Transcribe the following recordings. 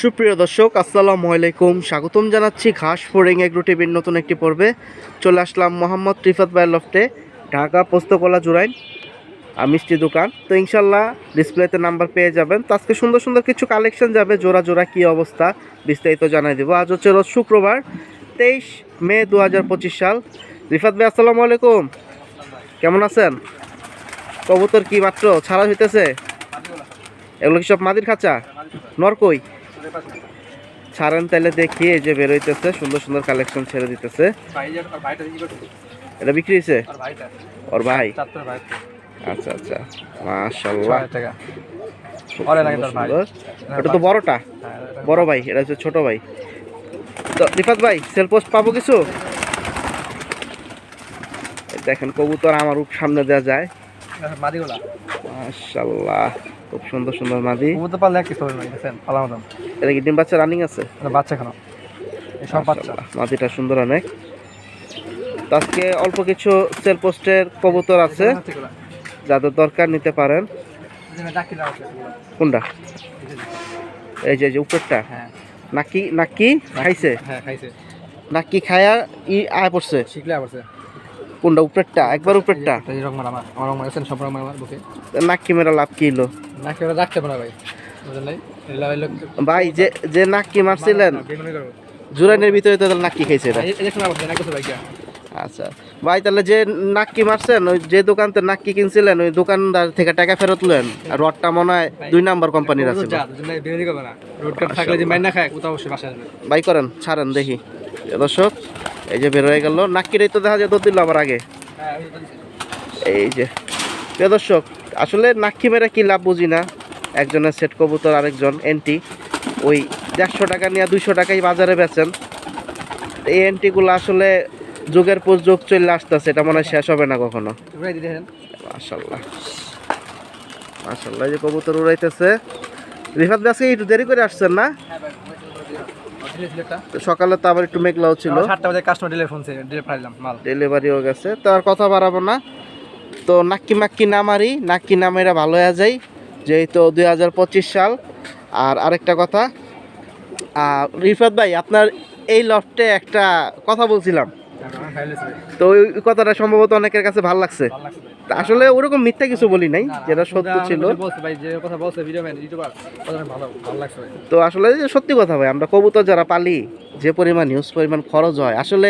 সুপ্রিয় দর্শক, আসসালামু আলাইকুম। স্বাগতম জানাচ্ছি ঘাস ফোরিং এগ্রো টিভির নতুন একটি পর্বে। চলে আসলাম মোহাম্মদ রিফাত ভাই লফটে, ঢাকা পোস্তকলা জুরাইন মিষ্টি দোকান। তো ইনশাল্লাহ ডিসপ্লেতে নাম্বার পেয়ে যাবেন। তো আজকে সুন্দর সুন্দর কিছু কালেকশন যাবে, জোড়া জোড়া কী অবস্থা বিস্তারিত জানাই দেবো। আজ হচ্ছে রোজ শুক্রবার, তেইশ মে দু হাজার পঁচিশ সাল। রিফাত ভাই, আসসালামু আলাইকুম। কেমন আছেন? কবুতর কি মাত্র? ছাড়া হইতেছে? এগুলো কি সব মাদির খাঁচা? নরকই ছাড়েন তাহলে দেখি এই যে বেরোইতেছে সুন্দর সুন্দর কালেকশন ছেড়ে দিতেছে। এটা বিক্রি হয়েছে ওর ভাই? আচ্ছা আচ্ছা। মাশাল্লাহ। সুন্দর। এটা তো বড়টা? বড় ভাই এটা হচ্ছে ছোট ভাই। তো রিফাত ভাই সেল পোস্ট পাবো কিছু? দেখেন কবুতর আমার সামনে দেওয়া যায়। মাশাল্লাহ খুব সুন্দর সুন্দর মাদি। কবুতর পারলে এক কিছু হবে না দেখছেন পালা এটা কি ডিম বাচ্চা রানিং আছে? বাচ্চা খানো এই সব বাচ্চা। মাদিটা সুন্দর অনেক। আজকে অল্প কিছু সেল পোস্টের কবুতর আছে। যাদের দরকার নিতে পারেন। কোনটা? এই যে উপরটা। হ্যাঁ। নাকি নাকি খাইছে? হ্যাঁ খাইছে। নাকি খায়া ই আয় পড়ছে? শিখলে আবার কোনটা? উপরেরটা? একবার উপরেরটা? আমার আমার বুকে। নাকি মেরা লাভ কি হলো? না কেউ রাখতে পারে ভাই বুঝলেন ভাই যে যে নাকি মারছিলেন জুরাইনের ভিতরে তো নাকি খাইছে কিছু ভাই আচ্ছা ভাই তাহলে যে নাক্কি মারছেন ওই যে দোকানতে নাক্কি কিনছিলেন ওই দোকানদার থেকে টাকা ফেরত লেন আর রডটা মনে হয় দুই নাম্বার কোম্পানির আছে বাসা করেন ছাড়েন দেখি। দর্শক এই যে বের হয়ে গেল। নাক্কিটাই তো দেখা যায় দৌড় দিল আবার আগে। হ্যাঁ এই যে। প্রিয় দর্শক আসলে নাক্কি মেরে কি লাভ বুঝি না। একজনের সেট কবুতর আরেকজন এন্টি। ওই দেড়শো টাকা নিয়ে দুইশো টাকাই বাজারে বেচেন। এই এন্টিগুলো আসলে যুগের পর যুগ চলে আসতেছে এটা মনে হয় শেষ হবে না কখনো। মাশাল্লাহ। এই যে কবুতর উড়াইতেছে। রিফাত আজকে একটু দেরি করে আসছেন না? তো সকালে তো আবার একটু মেঘলাও ছিল। সাতটা বাজে কাস্টমার ডিলে ফোন মাল। ডেলিভারিও গেছে। তো আর কথা বাড়াবো না। তো নাক্কি মাক্কি না মারি নাক্কি না মেরা ভালো হয়ে যাই। যেহেতু দুই হাজার পঁচিশ সাল। আর আরেকটা কথা আর রিফাত ভাই আপনার এই লফটে একটা কথা বলছিলাম। তো ওই কথাটা সম্ভবত অনেকের কাছে ভালো লাগছে। আসলে ওরকম মিথ্যা কিছু বলি নাই যেটা সত্য ছিল। তো আসলে সত্যি কথা ভাই আমরা কবুতর যারা পালি যে পরিমাণ হিউজ পরিমাণ খরচ হয় আসলে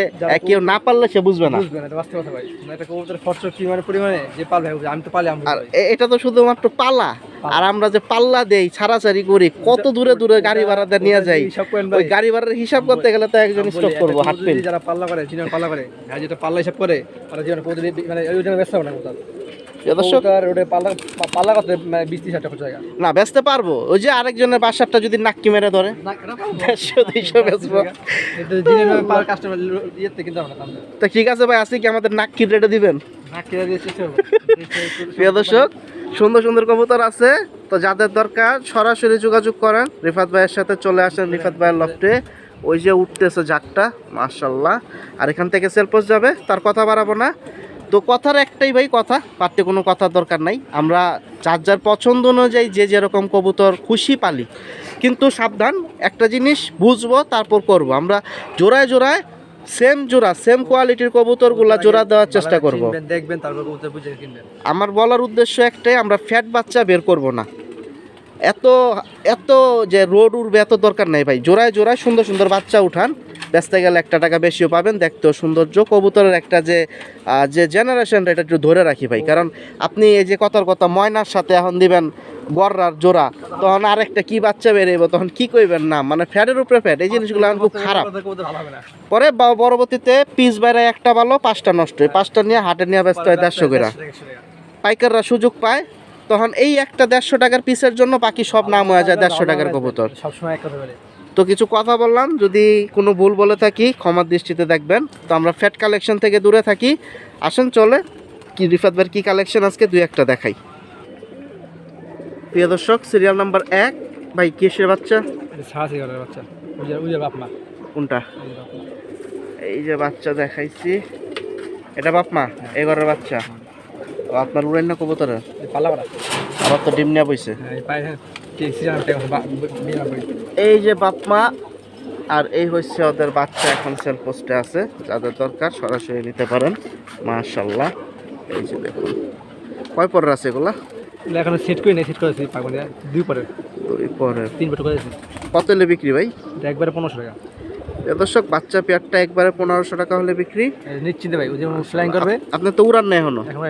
কেউ না পারলে সে বুঝবে না। বুঝবে না এটা বাস্তব কথা ভাই। মানে একটা কবুতর খরচ কি মানে পরিমাণে? যে পাল আমি তো পালি আর এটা তো শুধুমাত্র পালা। আর আমরা যে পাল্লা দেই ছাড়াছাড়ি করি কত দূরে দূরে গাড়ি ভাড়া দিয়ে নিয়ে যাই। ওই গাড়ি ভাড়ার হিসাব করতে গেলে তো একজন স্টপ করব পেন যারা পাল্লা করে চিনার পাল্লা করে আর যেটা পাল্লা হিসাব করে ওরা জীবনে মানে ওই জন্য ব্যস্ত হবে না কোথাও। দর্শক কবুতর পাল্লা পাল্লা করতে মানে বিশ ত্রিশ টাকা জায়গা। না বেচতে পারব। ওই যে আরেকজনের বাসারটা যদি নাক্কি মেরে ধরে। দেড়শো দুইশো বেচবো। তো ঠিক আছে ভাই আজকে কি আমাদের নাক্কির রেটে দিবেন? প্রিয় দর্শক সুন্দর সুন্দর কবুতর আছে। তো যাদের দরকার সরাসরি যোগাযোগ করেন। রিফাত ভাইয়ের সাথে চলে আসেন রিফাত ভাইয়ের লফটে ওই যে উঠতেছে জাকটা মার্শাল্লাহ আর এখান থেকে সেলপোস যাবে তার কথা বাড়াবো না। তো কথার একটাই ভাই কথা পারতে কোনো কথার দরকার নাই। আমরা যার যার পছন্দ অনুযায়ী যে যেরকম কবুতর খুশি পালি। কিন্তু সাবধান একটা জিনিস বুঝব তারপর করব। আমরা জোড়ায় জোড়ায় সেম জোড়া সেম কোয়ালিটির কবুতরগুলা জোড়া দেওয়ার চেষ্টা করব। দেখবেন তারপর কবুতর বুঝে কিনবেন। আমার বলার উদ্দেশ্য একটাই আমরা ফ্যাট বাচ্চা বের করব না। এত এত যে রোড উঠবে এত দরকার নাই ভাই। জোড়ায় জোড়ায় সুন্দর সুন্দর বাচ্চা উঠান। বেচতে গেলে একটা টাকা বেশিও পাবেন, দেখতেও সৌন্দর্য। কবুতরের একটা যে যে জেনারেশনটা এটা একটু ধরে রাখি ভাই। কারণ আপনি এই যে কথার কথা, ময়নার সাথে এখন দিবেন গররার জোড়া, তখন আরেকটা কি বাচ্চা বেরোব তখন কি কইবেন না? মানে ফ্যাটের উপরে ফ্যাট, এই জিনিসগুলো এখন খুব খারাপ। পরে পরবর্তীতে পিস বাইরে একটা ভালো পাঁচটা নষ্ট হয়। পাঁচটা নিয়ে হাটে নিয়ে ব্যস্ত হয় দেড়শো করে। পাইকাররা সুযোগ পায়, তখন এই একটা দেড়শো টাকার পিসের জন্য বাকি সব নাম হয়ে যায় দেড়শো টাকার কবুতর। সবসময় তো কিছু কথা বললাম যদি কোনো ভুল বলে থাকি ক্ষমার দৃষ্টিতে দেখবেন। তো আমরা ফ্যাট কালেকশন থেকে দূরে থাকি। আসেন চলে। কি রিফাত ভাইয়ের কি কালেকশন আজকে? দুই একটা দেখাই। প্রিয় দর্শক সিরিয়াল নাম্বার এক। ভাই কিসের বাচ্চা? বাচ্চা। কোনটা। এই যে বাচ্চা দেখাইছি। এটা বাপমা? ঘরের বাচ্চা। ও আপনার উড়েন না কবুতরের? এই আবার তো ডিম নিয়ে বইছে? হ্যাঁ এই হ্যাঁ এই যে বাপমা আর এই হচ্ছে ওদের বাচ্চা এখন সেল পোস্টে আছে যাদের দরকার সরাসরি নিতে পারেন মাশাল্লাহ এই যে দেখুন কয় পরের আছে এগুলা? এখন সেট করে নেই সেট করেছি দুই পরে দুই পরের। তিন পরে করেছি। কত বিক্রি ভাই? একবারে পনেরোশো টাকা। দর্শক বাচ্চা পেয়ারটা একবারে পনেরোশো টাকা হলে বিক্রি। নিশ্চিন্তে ভাই যেমন ফ্লাইং করবে। আপনি তো উড়ান নাই এখনও? এখন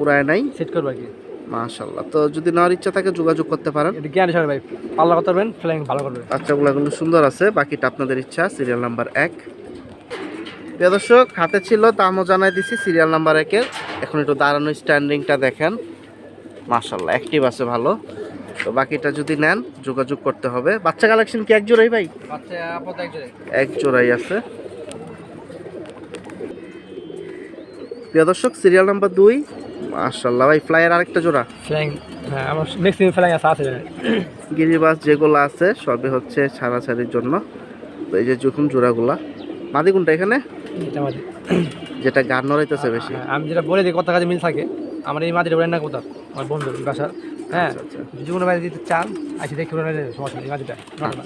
উড়ায় নাই? সেট করব আর কি। মাশাল্লাহ তো যদি নেওয়ার ইচ্ছা থাকে যোগাযোগ করতে পারেন। এটা জ্ঞান ভাই পাল্লা করতে পারবেন ফ্লাইং ভালো করবে। বাচ্চাগুলো কিন্তু সুন্দর আছে বাকিটা আপনাদের ইচ্ছা সিরিয়াল নাম্বার এক। প্রিয় দর্শক হাতে ছিল দামও জানাই দিছি সিরিয়াল নাম্বার একের। এখন একটু দাঁড়ানো স্ট্যান্ডিংটা দেখেন। মাশাল্লাহ অ্যাক্টিভ আছে ভালো। তো বাকিটা যদি নেন যোগাযোগ করতে হবে। বাচ্চা কালেকশন কি এক জোড়াই ভাই? বাচ্চা এক জোড়াই। আছে। প্রিয় দর্শক সিরিয়াল নাম্বার দুই। মাশাল্লাহ ভাই ফ্লাইয়ের আরেকটা জোড়া। ফ্লাইং হ্যাঁ আমার ম্যাক্সিমাম ফ্লাইং আছে আছে গিরিবাস যেগুলো আছে সবই হচ্ছে ছাড়াছাড়ির জন্য। তো এই যে যখন জোড়াগুলা। মাদি কোনটা এখানে? যেটা গান নড়াইতেছে বেশি। হ্যাঁ, আমি যেটা বলে দিই কথা কাজে মিল থাকে। আমার এই বলেন না কোথাও আমার বন্ধু বাসা হ্যাঁ। আচ্ছা, যদি কোনো বাইরে দিতে চান আসি দেখে সমস্যা নেই এই নটটা।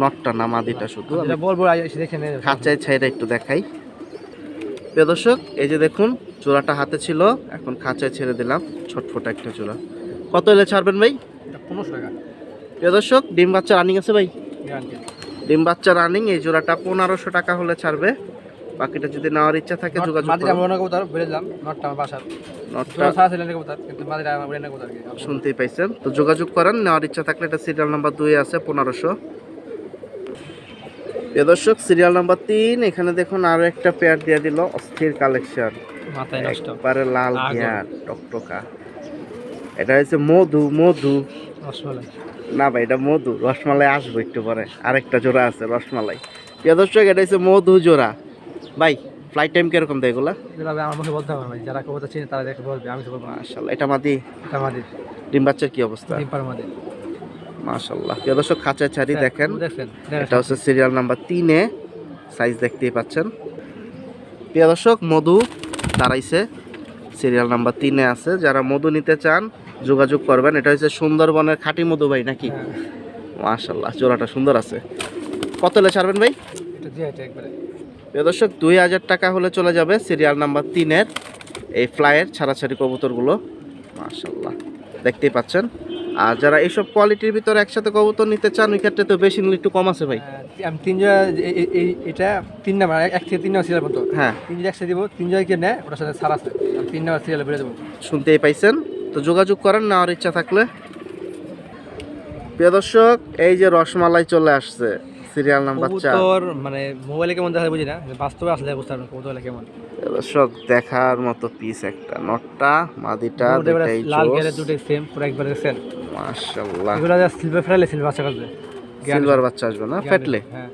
নটটা না মাদিটা শুধু। আমি বলব এসে দেখে নেবে খাঁচায় ছাইটা একটু দেখাই। প্রিয় দর্শক এই যে দেখুন হাতে ছিল এখন খাঁচায় ছেড়ে দিলাম ছটফট একটা কত এলে ছাড়বেন ভাই? পনেরোশো টাকা। প্রিয় দর্শক ডিম বাচ্চা রানিং আছে ভাই? ডিম বাচ্চা রানিং এই জোড়াটা পনেরোশো টাকা হলে ছাড়বে। বাকিটা যদি নেওয়ার ইচ্ছা থাকে যোগাযোগ। আমার অনেক বলে দিলাম নটটা আমার বাসার। নটটা কোথাও কিন্তু আমার বলে না কোথাও আর কি শুনতেই পাইছেন। তো যোগাযোগ করেন নেওয়ার ইচ্ছা থাকলে এটা সিরিয়াল নাম্বার দুই আছে পনেরোশো। দর্শক সিরিয়াল নাম্বার তিন এখানে দেখুন আরও একটা পেয়ার দিয়ে দিল অস্থির কালেকশন মাথায় নষ্ট। একবারে লাল। গিয়ার টকটকা। এটা হচ্ছে মধু মধু। রসমালাই। না ভাই এটা মধু। রসমালাই আসব একটু পরে। আরেকটা জোড়া আছে রসমালাই। প্রিয় দর্শক এটা হচ্ছে মধু জোড়া। ভাই ফ্লাইট টাইম কীরকম দেয় এগুলা? আমার মুখে বলতে হবে ভাই যারা কবতা চিনে তারা দেখে বলবে আমি তো বলব মাশাল্লাহ এটা মাদি? এটা মাদির ডিম বাচ্চার কি অবস্থা? ডিম্পার মাদির মাশাল্লাহ প্রিয় দর্শক খাঁচা ছাড়ি দেখেন। এটা হচ্ছে সিরিয়াল নাম্বার তিনে সাইজ দেখতেই পাচ্ছেন। প্রিয় দর্শক মধু দাঁড়াইছে। সিরিয়াল নাম্বার তিনে আছে। যারা মধু নিতে চান যোগাযোগ করবেন। এটা হচ্ছে সুন্দরবনের খাঁটি মধু ভাই নাকি? হ্যাঁ, মাশাল্লাহ জোড়াটা সুন্দর আছে। কত হলে ছাড়বেন ভাই? এটা দিয়ে এটা একবারে। প্রিয় দর্শক দুই হাজার টাকা হলে চলে যাবে সিরিয়াল নাম্বার তিনের এই ফ্লাইয়ের ছাড়াছাড়ি কবুতরগুলো। মাশাল্লাহ দেখতেই পাচ্ছেন। আর যারা এইসব কোয়ালিটির ভিতরে একসাথে কবুতর নিতে চান ওই ক্ষেত্রে তো বেশি নিলে একটু কম আছে ভাই। আমি তিন জোড়া এ- এ- এই- এটা তিন নাম্বার এক থেকে তিন নাম্বার সিরিয়াল মতো হ্যাঁ। তিন জোড়া একসাথে দিব তিন জোড়া কে নেয় ওটার সাথে সার আছে। তিন নাম্বার সিরিয়ালে বেড়ে দেবো। শুনতেই পাইছেন? তো যোগাযোগ করেন নেওয়ার ইচ্ছা থাকলে। প্রিয় দর্শক এই যে রসমালাই চলে আসছে। সিরিয়াল নাম্বার চার। কবুতর মানে মোবাইলে কেমন দেখা বুঝি না? বাস্তবে আসলে বুঝতে পারবেন কেমন? দর্শক দেখার মতো পিস একটা। নটটা মাদিটা দুটো দুটাই লাল গেলে দুটোই সেম পুরো একবারে মাশাআল্লাহ। এগুলো যা সিলভার ফেরালে সিলভার বাচ্চা সিলভার বাচ্চা আসবে না? ফেটলে হ্যাঁ।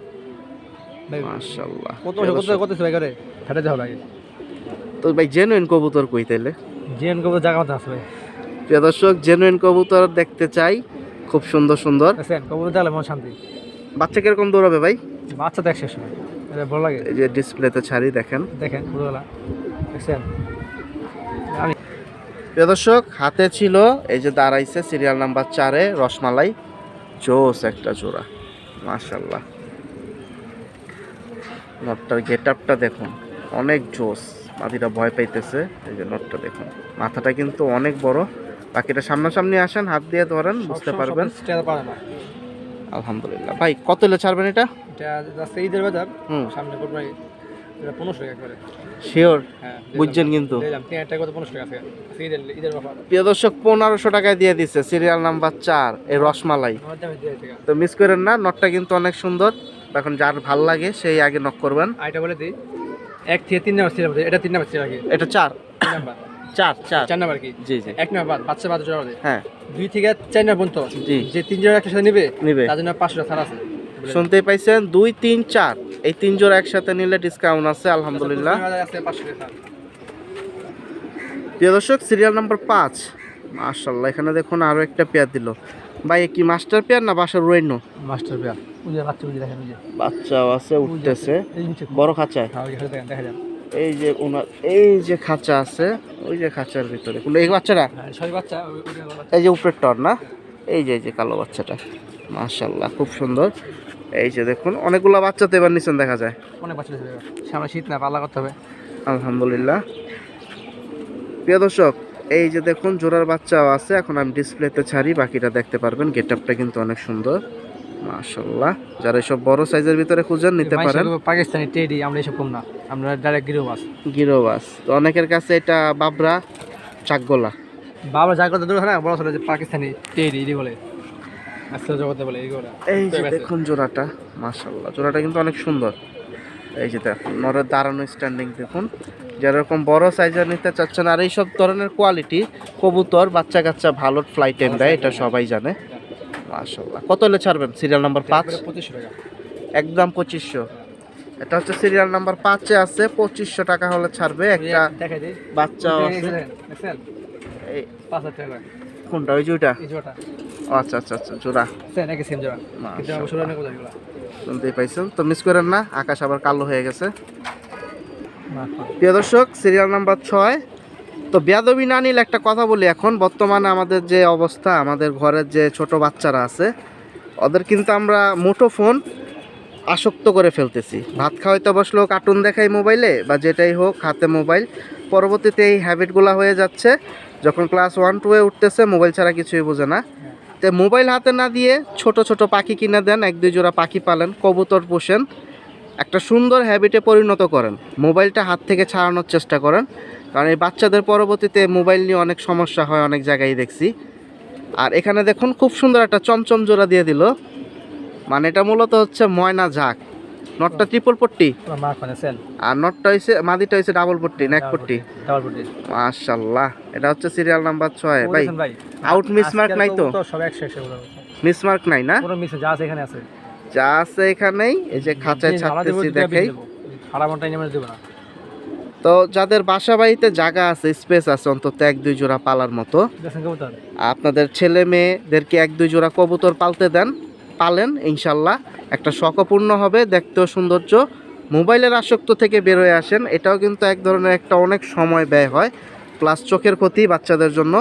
মাশাআল্লাহ। কত কত কত সেবাই করে ফেটে যাওয়া লাগে তো ভাই জেনুইন কবুতর কই তাইলে? জিএন কবুতর জায়গা মতো আছে ভাই। প্রিয় দর্শক জেনুইন কবুতর দেখতে চাই। খুব সুন্দর সুন্দর। কবুতর দেখলে মন শান্তি। বাচ্চা কীরকম দৌড়াবে ভাই? বাচ্চা দেখ শেষ এটা ভালো লাগে। এই যে ডিসপ্লেতে ছাড়ি দেখেন। দেখেন পুরোবেলা দেখছেন? আমি প্রিয় দর্শক হাতে ছিল এই যে দাঁড়াইছে সিরিয়াল নাম্বার চারে রসমালাই। জোস একটা জোড়া। মাশাল্লাহ নটটার গেট আপটা দেখুন অনেক জোস। মাটিটা ভয় পাইতেছে এই যে নটটা দেখুন। মাথাটা কিন্তু অনেক বড়। বাকিটা সামনাসামনি আসেন হাত দিয়ে ধরেন বুঝতে পারবেন। আলহামদুলিল্লাহ। ভাই কত হলে ছাড়বেন এটা? এটা যাচ্ছে ঈদের বাজার হুম। সামনে কোটবাই এটা পনেরোশো টাকা একবারে শিওর হ্যাঁ বুঝছেন কিন্তু। প্রিয় দর্শক পনেরোশো টাকায় দিয়ে দিচ্ছে সিরিয়াল নাম্বার চার এই রসমালাই। তো মিস করেন না নটটা কিন্তু অনেক সুন্দর। এখন যার ভালো লাগে সেই আগে নক করবেন। এটা বলে দিই। এক থেকে তিন নাম্বার সিরিয়াল এটা তিন নাম্বার সিরিয়াল এটা চার। নাম্বার। চার চার। চার নাম্বার কি? জি জি। এক নাম্বার বাচ্চা বাচ্চা জোড়া হ্যাঁ। দুই থেকে চার নাম্বার পর্যন্ত জি। যে তিন জোড়া নেবে নিবে। তার জন্য পাঁচশো ছাড় আছে। শুনতেই পাইছেন? দুই তিন চার। এই তিন জোড়া একসাথে নিলে ডিসকাউন্ট আছে আলহামদুলিল্লাহ। ছাড়। প্রিয় দর্শক সিরিয়াল নাম্বার পাঁচ। মার্শাল্লাহ এখানে দেখুন আরও একটা পেয়ার দিল। ভাই কি মাস্টার পেয়ার না বাসার রইন্য মাস্টার পেয়ার বাচ্চা বাচ্চাও আছে উঠতেছে। বড় খাঁচায়। হ্যাঁ দেখা যান এই যে ওনার এই যে খাঁচা আছে ওই যে খাঁচার ভিতরে। এই বাচ্চারা হ্যাঁ বাচ্চা। এই যে উপরের টর না? এই যে এই যে কালো বাচ্চাটা। মাশাল্লাহ খুব সুন্দর। এই যে দেখুন অনেকগুলো বাচ্চা তো এবার নিচেন দেখা যায়। অনেক বাচ্চা সামনে শীত না পাল্লা করতে হবে। আলহামদুলিল্লাহ। প্রিয় দর্শক এই যে দেখুন জোড়ার বাচ্চাও আছে। এখন আমি ডিসপ্লেতে ছাড়ি বাকিটা দেখতে পারবেন। গেট আপটা কিন্তু অনেক সুন্দর। মাশাল্লাহ যারা এসব বড় সাইজের ভিতরে খুঁজেন নিতে পারেন। পাকিস্তানি টেডি আমরা এসব কম না। আমরা ডাইরেক্ট গিরো মাছ গিরোবাস। তো অনেকের কাছে এটা বাবরা চাকগোলা। বাবা যা কথা দূর না বড় যে পাকিস্তানি টেডি এটি বলে। আসলে জগতে বলে এই যে দেখুন জোড়াটা মাশাল্লাহ জোড়াটা কিন্তু অনেক সুন্দর। এই যে দেখুন নরের দাঁড়ানো স্ট্যান্ডিং দেখুন। যেরকম বড় সাইজের নিতে চাচ্ছেন আর এইসব ধরনের কোয়ালিটি কবুতর বাচ্চা কাচ্চা ভালো ফ্লাইট টাইম দেয় এটা সবাই জানে। মাশাল্লাহ কত হলে ছাড়বেন? সিরিয়াল নাম্বার পাঁচ? একদম পঁচিশশো। এটা হচ্ছে সিরিয়াল নাম্বার পাঁচে আছে পঁচিশশো টাকা হলে ছাড়বে। একটা পাঁচ কোনটা? ওই ও আচ্ছা আচ্ছা আচ্ছা জোড়া। শুনতেই পাইছেন? তো মিস করেন না আকাশ আবার কালো হয়ে গেছে। প্রিয় দর্শক সিরিয়াল নাম্বার ছয় তো বেয়াদবি না নিলে একটা কথা বলি, এখন বর্তমানে আমাদের যে অবস্থা, আমাদের ঘরের যে ছোট বাচ্চারা আছে, ওদের কিন্তু আমরা মুঠো ফোন আসক্ত করে ফেলতেছি। ভাত খাওয়াইতে বসলেও কার্টুন দেখাই মোবাইলে বা যেটাই হোক, হাতে মোবাইল পরবর্তীতে এই হ্যাবিটগুলো হয়ে যাচ্ছে, যখন ক্লাস ওয়ান টুয়ে উঠতেছে মোবাইল ছাড়া কিছুই বোঝে না। তো মোবাইল হাতে না দিয়ে ছোট ছোট পাখি কিনে দেন, এক, দুই জোড়া পাখি পালেন, কবুতর পোষেন, একটা সুন্দর হ্যাবিটে পরিণত করেন। মোবাইলটা হাত থেকে ছাড়ানোর চেষ্টা করেন। কারণ এই বাচ্চাদের পরবর্তীতে মোবাইল নিয়ে অনেক সমস্যা হয় অনেক জায়গায় দেখছি। আর এখানে দেখুন খুব সুন্দর একটা চমচম জোড়া দিয়ে দিল। মানে এটা মূলত হচ্ছে ময়না ঝাঁক। নটটা ট্রিপল পট্টি? মার্ক মানে আর নটটা হয়েছে মাদিটা হয়েছে ডাবল পট্টি নেক পট্টি? মাশাল্লাহ এটা হচ্ছে সিরিয়াল নাম্বার ছয়। ভাই আউট out mismark নাই তো? মিসমার্ক নাই না? যা আছে এখানে আছে। যা আছে এখানেই এই যে খাঁচায় ছাড়তেছি দেখাই। নেমে দেবো না। তো যাদের বাসা বাড়িতে জায়গা আছে স্পেস আছে অন্তত এক দুই জোড়া পালার মতো। আপনাদের ছেলে মেয়েদেরকে এক দুই জোড়া কবুতর পালতে দেন পালেন ইনশাল্লাহ। একটা শখপূর্ণ হবে দেখতেও সৌন্দর্য। মোবাইলের আসক্ত থেকে বেরোয় আসেন এটাও কিন্তু এক ধরনের একটা অনেক সময় ব্যয় হয় প্লাস চোখের ক্ষতি বাচ্চাদের জন্য।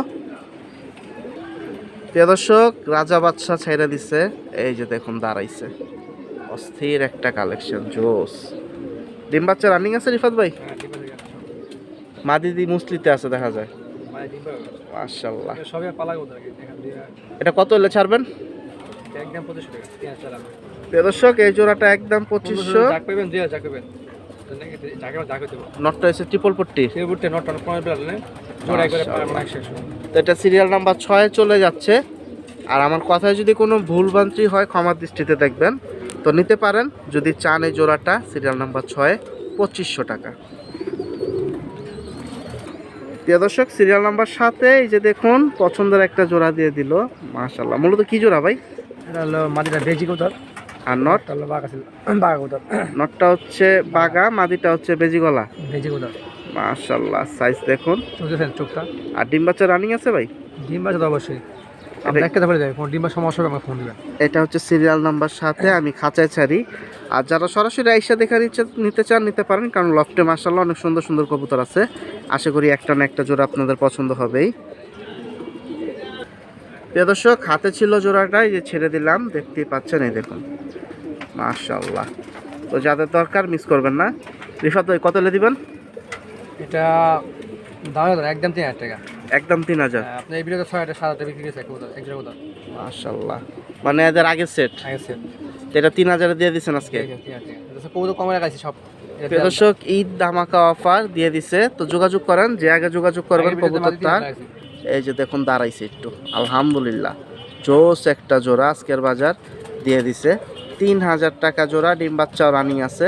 প্রিয় দর্শক রাজা বাদশাহ ছেড়ে দিছে এই যে দেখুন দাঁড়াইছে। অস্থির একটা কালেকশন জোস। ডিম বাচ্চা রানিং আছে রিফাত ভাই? মাদিদি মুসলিতে আছে, দেখা যায়। মাশাল্লাহ এটা কত হলে ছাড়বেন? দর্শক, এই জোড়াটা একদম পঁচিশশো। নটটা হয়েছে ট্রিপল পট্টি। তো এটা সিরিয়াল নাম্বার ছয়ে চলে যাচ্ছে। আর আমার কথায় যদি কোনো ভুলভ্রান্তি হয়, ক্ষমার দৃষ্টিতে দেখবেন। তো নিতে পারেন, যদি চান এই জোড়াটা সিরিয়াল নাম্বার ছয়ে, পঁচিশশো টাকা। প্রিয় দর্শক সিরিয়াল নাম্বার সাথে এই যে দেখুন পছন্দের একটা জোড়া দিয়ে দিল। মাশাল্লাহ মূলত কি জোড়া ভাই? এটা হলো মাদিটা বেজি কবুতর। আর নট? হলো বাঘ ছিল বাঘা কবুতর। নটটা হচ্ছে বাঘা মাদিটা হচ্ছে বেজি গলা। বেজি কবুতর। মাশাল্লাহ সাইজ দেখুন। চোখ চোখটা। আর ডিম বাচ্চা রানিং আছে ভাই? ডিম বাচ্চা তো অবশ্যই। দেখতে পারে যাবে ফোন ডিম বা সমস্যা হবে আমাকে ফোন দিবেন। এটা হচ্ছে সিরিয়াল নাম্বার সাথে আমি খাঁচায় ছাড়ি। আর যারা সরাসরি আইসা দেখা নিচ্ছে নিতে চান নিতে পারেন কারণ লফটে মার্শাল্লাহ অনেক সুন্দর সুন্দর কবুতর আছে। আশা করি একটা না একটা জোড়া আপনাদের পছন্দ হবেই। প্রিয় দর্শক হাতে ছিল জোড়াটা এই যে ছেড়ে দিলাম দেখতেই পাচ্ছেন এই দেখুন। মার্শাল্লাহ তো যাদের দরকার মিস করবেন না। রিফাত ভাই কত হলে দিবেন? এটা দাম? একদম তিন হাজার টাকা। একদম তিন হাজার। হ্যাঁ, আপনি এই ভিডিওতে ছয় হাজার সাত হাজার বিক্রি এক জোড়া মানে এদের আগের সেট আগে সেল এটা তিন হাজারে দিয়ে দিচ্ছেন আজকে? কবুতর কমে রাখাইছি সব। দর্শক ঈদ ধামাকা অফার দিয়ে দিছে। তো যোগাযোগ করেন যে আগে যোগাযোগ করবেন আগের ভিডিওতে কবুতর মাটি তিন তার হাজার রাখাইছি। এই যে দেখুন দাঁড়াইছে একটু। আলহামদুলিল্লাহ। জোস একটা জোড়া আজকের বাজার দিয়ে দিছে। তিন হাজার টাকা জোড়া ডিম বাচ্চাও রানিং আছে।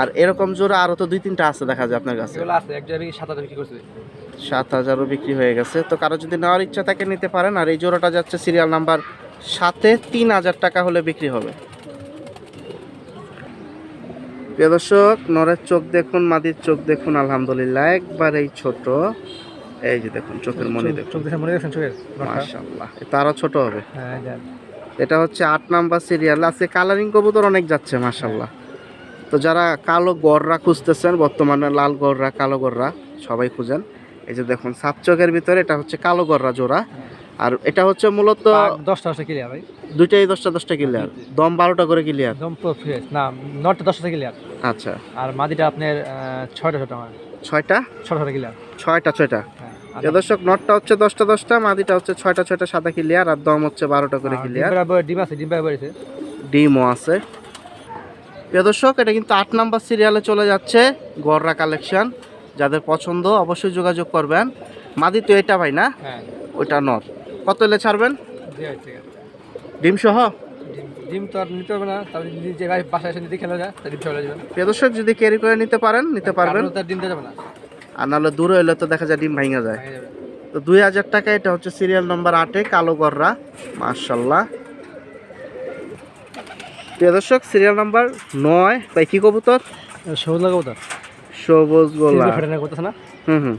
আর এরকম জোড়া আরও তো দুই তিনটা আছে দেখা যায় আপনার কাছে। সাত হাজারও বিক্রি হয়ে গেছে। তো কারও যদি নেওয়ার ইচ্ছা থাকে নিতে পারেন আর এই জোড়াটা যাচ্ছে সিরিয়াল নাম্বার সাথে তিন হাজার টাকা হলে বিক্রি হবে। প্রিয় দর্শক নরের চোখ দেখুন মাদির চোখ দেখুন আলহামদুলিল্লাহ একবারেই ছোট। এই যে দেখুন চোখের মনে দেখুন। চোখ দেখে মনে দেখছেন চোখের নটটা? মাশাল্লাহ তারও ছোট হবে। হ্যাঁ এটা হচ্ছে আট নাম্বার সিরিয়াল আছে কালারিং কবুতর অনেক যাচ্ছে মাশাল্লাহ তো যারা কালো গররা খুঁজতেছেন বর্তমানে লাল গররা কালো গররা সবাই খুঁজেন। এই যে দেখুন সাত চোখের ভিতরে এটা হচ্ছে কালো গররা জোড়া। আর এটা হচ্ছে মূলত দশটা দশটা ক্লিয়ার ভাই। দুইটাই দশটা দশটা ক্লিয়ার দম বারোটা করে ক্লিয়ার একদম পুরো ফ্রেশ না নটটা দশটা ক্লিয়ার আচ্ছা। আর মাদিটা আপনার ছয়টা ছটা আমার ছয়টা? ছটা ছটা ক্লিয়ার ছয়টা ছয়টা। দর্শক নটটা হচ্ছে দশটা দশটা মাদিটা হচ্ছে ছয়টা ছয়টা সাদা ক্লিয়ার আর দম হচ্ছে বারোটা করে ক্লিয়ার ডিম আছে ডিম বেড়েছে ডিমও আছে। প্রিয় দর্শক এটা কিন্তু আট নাম্বার সিরিয়ালে চলে যাচ্ছে গররা কালেকশন যাদের পছন্দ অবশ্যই যোগাযোগ করবেন। মাদি তো এটা ভাই না? হ্যাঁ। ওইটা নর। কত এলে ছাড়বেন? ডিম সহ ডিম তো আর নিতে হবে না তাহলে বাসায় এসে খেলে যায় তাহলে ডিম চলে যাবেন প্রিয় যদি ক্যারি করে নিতে পারেন নিতে পারবেন। তার ডিম যাবে না। আর নাহলে দূরে হলে তো দেখা যায় ডিম ভাঙা যায়। তো দুই হাজার টাকা এটা হচ্ছে সিরিয়াল নম্বর আটে কালো গররা। মার্শাল্লাহ প্রিয় দর্শক সিরিয়াল নাম্বার নয়। কি কবুতর? সবুজ লাগাবো তো সবুজ গোলা না? হুম হুম।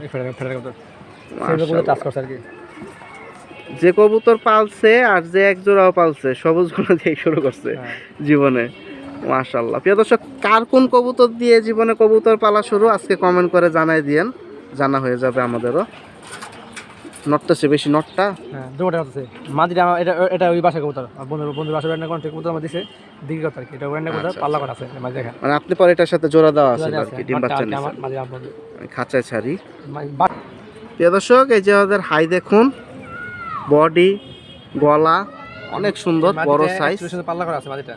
আর কি। যে কবুতর পালছে আর যে একজোড়াও পালছে সবুজগুলো দিয়ে শুরু করছে হ্যাঁ। জীবনে। মাশাল্লাহ প্রিয় দর্শক কার কোন কবুতর দিয়ে জীবনে কবুতর পালা শুরু আজকে কমেন্ট করে জানাই দিয়েন। জানা হয়ে যাবে আমাদেরও। নটটা সে বেশি নটটা হ্যাঁ দুটো করতেছে মাদিটা আমার এটা এটা ওই বাসা কবুতর। আর বন্ধুর বন্ধুর বাসা রান্না করেন কবুতর আমার দিছে। দিকে কথা আর কি। এটা রান্না কবুতর আচ্ছা, পাল্লা করা আছে মাঝে দেখা। মানে আপনি পরে এটার সাথে জোড়া দেওয়া আছে আর কি ডিম বাচ্চা নিছে। আমার খাঁচায় ছাড়ি। প্রিয় দর্শক এই যে ওদের হাই দেখুন বডি গলা অনেক সুন্দর বড় সাইজ পাল্লা করা আছে মাদিটা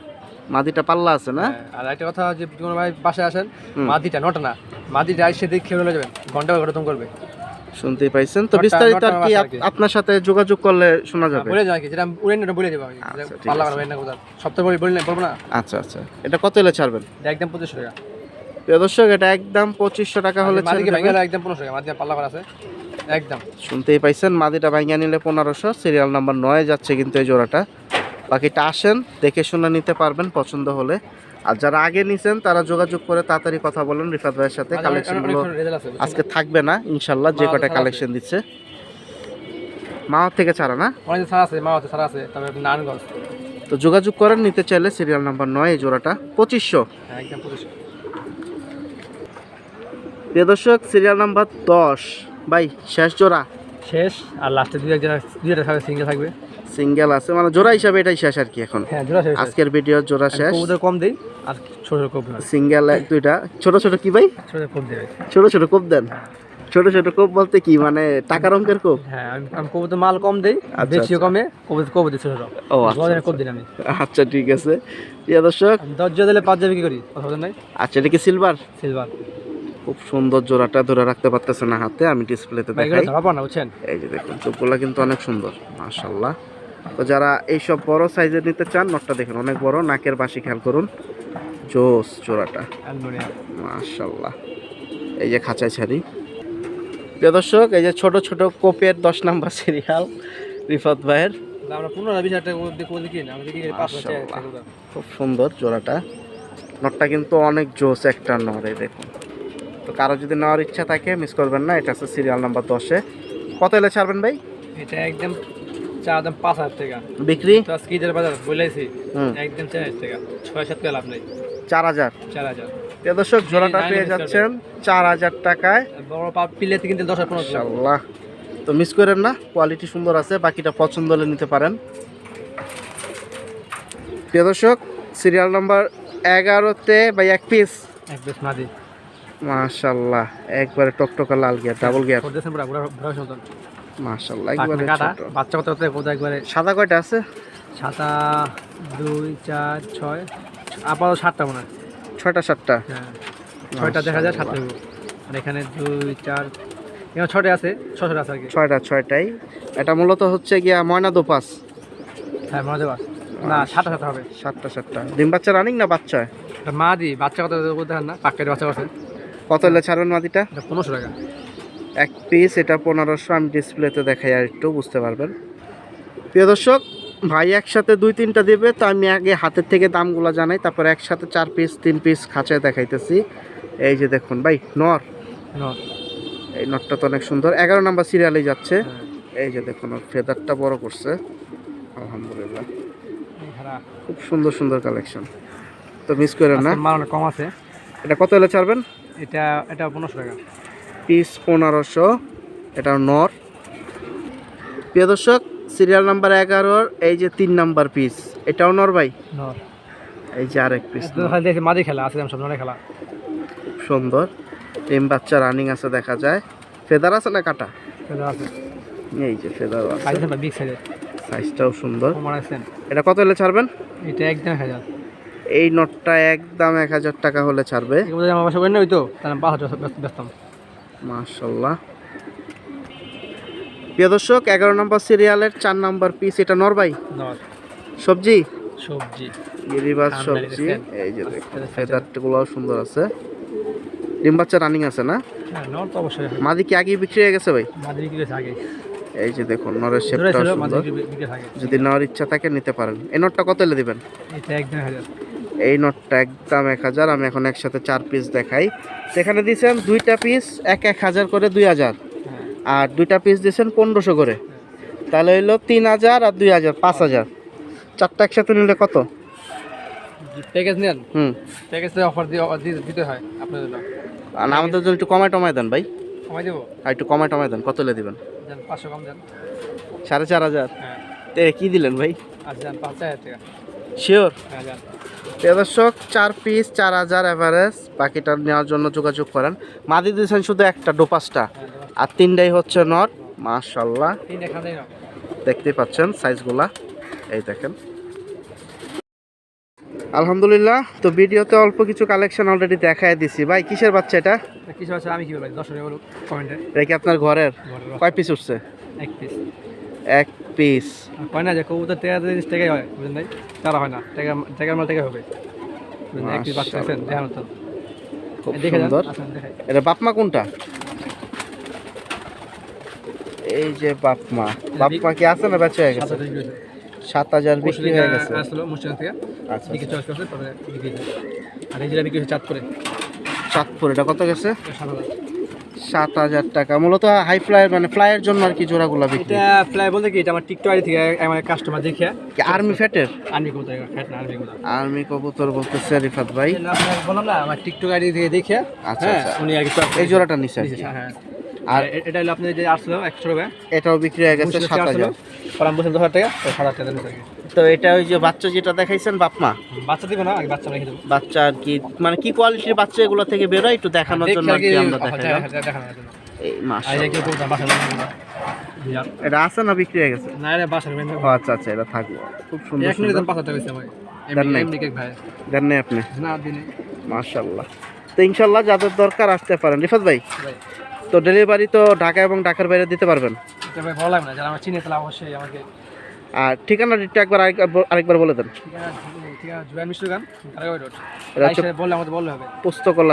মাদিটা পাল্লা আছে না? হ্যাঁ, আর একটা কথা যে কোনো ভাই বাসায় আসেন মাদিটা নটা না মাদিটা এসে দেখে খেয়ে যাবেন। ঘণ্টা ঘণ্টা করবে। শুনতেই পাইছেন। তো বিস্তারিত আর কি। আপনার সাথে যোগাযোগ করলে শোনা যাবে। বলে কি যেটা বলে যাব আমি পাল্লা রান্না কবুতর সপ্তাহে বলি বলি না বলব না। আচ্ছা আচ্ছা। এটা কত এলে ছাড়বেন? একদম টাকা। প্রিয় দর্শক এটা একদম পঁচিশশো টাকা হলে একদম টাকা। পাল্লা আছে। একদম। শুনতেই পাইছেন মাদিটা ভাঙ্গা নিলে পনেরোশো সিরিয়াল নাম্বার নয় যাচ্ছে কিন্তু এই জোড়াটা। বাকিটা আসেন দেখে শুনে নিতে পারবেন পছন্দ হলে। আর যারা আগে নিছেন তারা যোগাযোগ করে তাড়াতাড়ি কথা বলেন রিফাত ভাইয়ের সাথে মাঝে কালেকশন অনেক- গুলো অনেক রেজাল্ট আছে বুঝছেন? আজকে থাকবে না ইনশাল্লাহ যে কটা কালেকশন দিচ্ছে। মাওয়া থেকে ছাড়া না? অনেক সারা আছে মা আছে নারায়ণগঞ্জ। তো যোগাযোগ করেন নিতে চাইলে সিরিয়াল নাম্বার নয় এই জোড়াটা পঁচিশশো। হ্যাঁ প্রিয় দর্শক সিরিয়াল নাম্বার দশ। ভাই শেষ জোড়া। শেষ আর লাস্টে দুই একজন দুই একটা থাকবে সিঙ্গেল থাকবে। সিঙ্গেল আছে মানে জোড়া হিসাবে এটাই শেষ আর কি এখন। হ্যাঁ আজকের ভিডিও জোড়া শেষ। কম দেই আর ছোট ছোট কম সিঙ্গেল এক দুইটা। ছোট ছোট কি ভাই? ছোট ছোট কম দেবে ছোট ছোট কোপ দেন। ছোট ছোট কোপ বলতে কি মানে টাকার অঙ্কের কোপ? হ্যাঁ আমি কবুতর মাল কম দেই আচ্ছা, বেশিও আচ্ছা। কমে কবুতর কবুতর ছোট ছোট। ও আচ্ছা, গজনে দিন আমি। আচ্ছা ঠিক আছে। প্রিয় দর্শক। জোড়া দিলে পাঁচ যাবে কি করি আচ্ছা এটা কি সিলভার সিলভার খুব সুন্দর জোড়াটা ধরে রাখতে পারতেছে না হাতে আমি ডিসপ্লেতে দেখাই। ধরা না বুঝছেন? এই যে দেখুন চোখগুলো কিন্তু অনেক সুন্দর মাশাল্লাহ তো যারা এইসব বড় সাইজের নিতে চান নটটা দেখুন অনেক বড় নাকের বাসি খেয়াল করুন। জোস অ্যালমোনিয়াম মাশাল্লাহ এই যে খাঁচায় ছাড়ি প্রিয় দর্শক এই যে ছোট ছোট কোপের দশ নাম্বার সিরিয়াল রিফাত ভাইয়ের। খুব সুন্দর জোড়াটা নটটা কিন্তু অনেক জোস একটা নর দেখুন। তো কারও যদি নেওয়ার ইচ্ছা থাকে মিস করবেন না এটা আছে সিরিয়াল নাম্বার দশে। কত এলে ছাড়বেন ভাই? এটা একদম চা দাম পাঁচ হাজার টাকা। বিক্রি? তো আজকে ঈদের বাজার বলেছি একদম চার হাজার টাকা। ছয় সাত লাভ নেই। চার হাজার? চার হাজার। দর্শক জোড়াটা পেয়ে যাচ্ছেন চার হাজার টাকায়। বড় পা পিলেতে কিন্তু দশ হাজার পনেরো টাকা। তো মিস করেন না কোয়ালিটি সুন্দর আছে বাকিটা পছন্দ হলে নিতে পারেন। প্রিয় দর্শক সিরিয়াল নাম্বার এগারোতে বা এক পিস এক বেশ মাদি। মাশাল্লাহ একবারে টকটকা লাল গিয়ার ডাবল গিয়ার পাখনা একবারে ছোট। বাচ্চা কত কত একবারে? সাদা কয়টা আছে? সাতা দুই চার ছয়। আপাতত সাতটা মনে হয়। ছয়টা সাতটা। হ্যাঁ ছয়টা দেখা যায় সাতটা আর এখানে দুই চার এখানে ছয়টা আছে ছশো আছে আর কি ছয়টা ছয়টাই। এটা মূলত হচ্ছে গিয়া ময়না দোপাস হ্যাঁ মনে দেওয়া না সাতটা সাতটা হবে। সাতটা সাতটা। ডিম বাচ্চা রানিং না বাচ্চা? মা দি বাচ্চা কত বলতে না? পাক্কের বাচ্চা আছে কত এলে ছাড়বেন মাদিটা? পনেরোশো টাকা। এক পিস এটা পনেরোশো আমি ডিসপ্লেতে দেখাই আর একটু বুঝতে পারবেন। প্রিয় দর্শক ভাই একসাথে দুই তিনটা দেবে তো আমি আগে হাতের থেকে দামগুলো জানাই তারপর একসাথে চার পিস তিন পিস খাঁচায় দেখাইতেছি। এই যে দেখুন ভাই নর। নর। এই নটটা তো অনেক সুন্দর। এগারো নাম্বার সিরিয়ালে যাচ্ছে। হ্যাঁ। এই যে দেখুন ওর ফেদারটা বড় করছে। আলহামদুলিল্লাহ। খুব সুন্দর সুন্দর কালেকশন তো মিস করেন না। কম আছে। এটা কত এলে ছাড়বেন? এটা এটা পনেরোশো টাকা। পিস পনেরোশো। এটা নর। প্রিয় দর্শক সিরিয়াল নাম্বার এগারোর এই যে তিন নাম্বার পিস এটাও নর ভাই? নর। এই যে আরেক পিস এটা খালি দেখছি মাদি খেলা আছে সব খেলা। সুন্দর। টিম বাচ্চা রানিং আছে দেখা যায়। ফেদার আছে না কাটা? এটা আছে। এই যে ফেদার আছে। বিগ সাইজের সাইজটাও সুন্দর। এটা কত হলে ছাড়বেন? এটা একদম হাজার। এই নটটা একদম এক হাজার টাকা হলে ছাড়বে। আমার বাসা করেন না ওই তো তাহলে পাঁচ হাজার মাশাল্লাহ প্রিয় দর্শক এগারো নম্বর সিরিয়ালের চার নম্বর পিস এটা নরবাই নর। সবজি? সবজি। গিরিবাজ সবজি। এই যে দেখুন সুন্দর আছে। ডিম বাচ্চা রানিং আছে না? হ্যাঁ মাদি কি বিক্রি হয়ে গেছে ভাই? এই যে দেখুন নরের সুন্দর। যদি নেওয়ার ইচ্ছা থাকে নিতে পারেন। এই নোটটা কত এলে দিবেন? এটা এই নটটা একদম এক হাজার আমি এখন একসাথে চার পিস দেখাই। সেখানে দিয়েছেন দুইটা পিস এক এক হাজার করে দুই হাজার। হ্যাঁ। আর দুইটা পিস দিয়েছেন পনেরোশো করে। তাহলে হইল তিন হাজার আর দুই হাজার পাঁচ হাজার। চারটা একসাথে নিলে কত? প্যাকেজ নেন? হুম। প্যাকেজে অফার দিয়ে দিতে হয় আপনাদের। জন্য আর আমাদের জন্য একটু কমায় টমায় দেন ভাই। কমাই দেবো? আর একটু কমায় টমায় দেন কত হলে দিবেন? পাঁচশো কম দেন। সাড়ে চার হাজার। হ্যাঁ। তে কি দিলেন ভাই? যান পাঁচ হাজার টাকা। শিওর হ্যাঁ দর্শক চার পিস চার হাজার অ্যাভারেজ বাকিটা নেওয়ার জন্য যোগাযোগ করেন। মাদি দিয়েছেন শুধু একটা ডোপাসটা হ্যাঁ, আর তিনটাই হচ্ছে নট মাশাল্লাহ দেখতেই পাচ্ছেন সাইজগুলা এই দেখেন। আলহামদুলিল্লাহ তো ভিডিওতে অল্প কিছু কালেকশন অলরেডি দেখায় দিছি। ভাই কিসের বাচ্চা এটা? কিছু আছে আমি কি বলব দশ কমেন্টে এটা কি আপনার ঘরের? ঘরের কয় পিস উঠছে? এক পিস এক পিস কয় না যে কবুতর টাকা তিরিশ টাকাই হয় বুঝলেন ভাই? তারা হয় না টাকা টাকার মাল টাকা হবে। বুঝলেন, বাচ্চা আছেন দেখানো তো খুব সুন্দর। এটা বাপমা কোনটা? এই যে বাপমা বাপমা কি আছে না বেঁচে হয়ে গেছে? সাত হাজার বিক্রি হয়ে গেছে। আচ্ছা পরে আর এই যেটা বিক্রি হয়েছে চাঁদ চাঁদপুর এটা কত গেছে? সাত হাজার। সাত হাজার টাকা। মূলত হাই ফ্লাইয়ের মানে ফ্লাইয়ের জন্য আর কি জোড়াগুলো বিক্রি এটা ফ্লাই বলতে কি এটা আমার টিকটক আইডি থেকে আমার কাস্টমার দেখে। আর্মি ফ্যাটের আর্মি কবুতর ফ্যাট না আর্মি কবুতর। আর্মি কবুতর বলতে রিফাত ভাই। বললাম না আমার টিকটক আইডি থেকে দেখে আচ্ছা, হ্যাঁ আচ্ছা। উনি আর কি এই জোড়াটা নিছে কি। দিয়েছে, হ্যাঁ। আর এটা হলো আপনি যে একশো টাকা। এটাও বিক্রি হয়ে গেছে সাত হাজার। দশ টাকা সাত হাজার টাকা। তো এটা ওই যে বাচ্চা যেটা দেখাইছেন বাপমা? বাচ্চা দিব না বাচ্চা রেখে দেবো। বাচ্চা আর কি মানে কি কোয়ালিটির বাচ্চা এগুলো থেকে বেরোয়? একটু দেখানোর জন্য আর কি আমরা দেখাইলাম এই আর মাসা এই। বিরাট। এটা আছে না বিক্রি হয়ে গেছে? না রে বাসার আচ্ছা আচ্ছা এটা থাকল খুব সুন্দর এক মিনিট পাঁচ টাকা দেন নাই? আপনি? না দিনে। তো ইনশাল্লাহ যাদের দরকার আসতে পারেন। রিফাত ভাই। তো ডেলিভারি তো ঢাকা এবং ঢাকার বাইরে দিতে পারবেন। ভালো লাগবে না যারা আমার চিনে তাহলে অবশ্যই আমাকে আর ঠিকানা একটু একবার আরেকবার আরেকবার বলে দেন।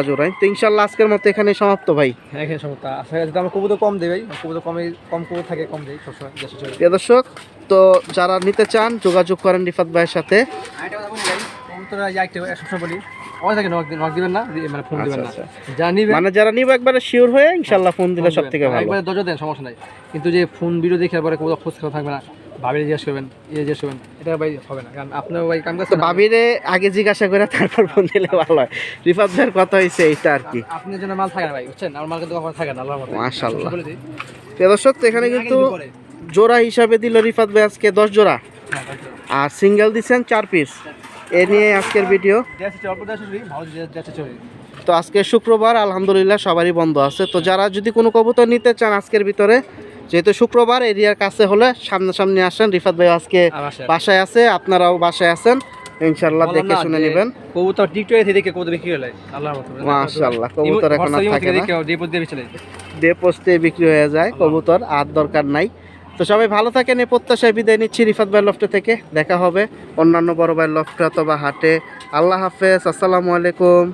জোড়াই তো ইনশাল্লাহ আজকের মতো এখানে সমাপ্ত ভাই। হ্যাঁ এখানে সমস্যা আসলে আমার কবুতর কম কবুতর কমে কম কবুতর থাকে কম দেয় সবসময় প্রিয় দর্শক তো যারা নিতে চান যোগাযোগ করেন রিফাত ভাইয়ের সাথে। কবুতর সবসময় বলি নক নক দিবেন না মানে ফোন দিবেন না। আচ্ছা, যা নিবেন মানে যারা নিব একবারে শিওর হয়ে ফোন দিলে সব থেকে ভালো। একবারে দরজা দেন সমস্যা নাই। কিন্তু যে ফোন ভিডিও দেখে পরে কবুতর খোঁজ খবর থাকবে না ভাবিরে জিজ্ঞেস করবেন ইয়ে জিজ্ঞেস করবেন এটা ভাই হবে না। কারণ আপনার ভাই কাম আগে জিজ্ঞাসা করে তারপর ফোন দিলে ভালো হয়। রিফাত ভাইয়ের কথা হয়েছে এইটা আর কি। আপনার জন্য মাল থাকে না ভাই বুঝছেন? আমার মাল কিন্তু কখনো থাকে না আল্লাহর মতো। মাশাআল্লাহ। বলে প্রিয় দর্শক এখানে কিন্তু জোড়া হিসাবে দিল রিফাত ভাই আজকে দশ জোড়া। হ্যাঁ, আর সিঙ্গেল দিচ্ছেন চার পিস এ নিয়ে আজকের ভিডিও। তো আজকে শুক্রবার আলহামদুলিল্লাহ সবারই বন্ধ আছে। তো যারা যদি কোনো কবুতর নিতে চান আজকের ভিতরে যেহেতু শুক্রবার এরিয়ার কাছে হলে সামনাসামনি আসেন। রিফাত ভাই আজকে বাসায়। আছে আপনারাও বাসায় আছেন। ইনশাল্লাহ বললাম দেখে শুনে নেবেন। কবুতর টিকটকে থেকে দেখে কবুতর বিক্রি হলে আল্লাহর মতো মাশাআল্লাহ, কবুতর এখন আর থাকে না। পোস্টে বিক্রি হয়ে যায় কবুতর আর দরকার নাই। তো সবাই ভালো থাকেন, এই প্রত্যাশায় বিদায় নিচ্ছি রিফাত ভাই লফটে থেকে। দেখা হবে অন্যান্য বড় ভাই লফটে অথবা হাটে। আল্লাহ হাফেজ, আসসালামু আলাইকুম।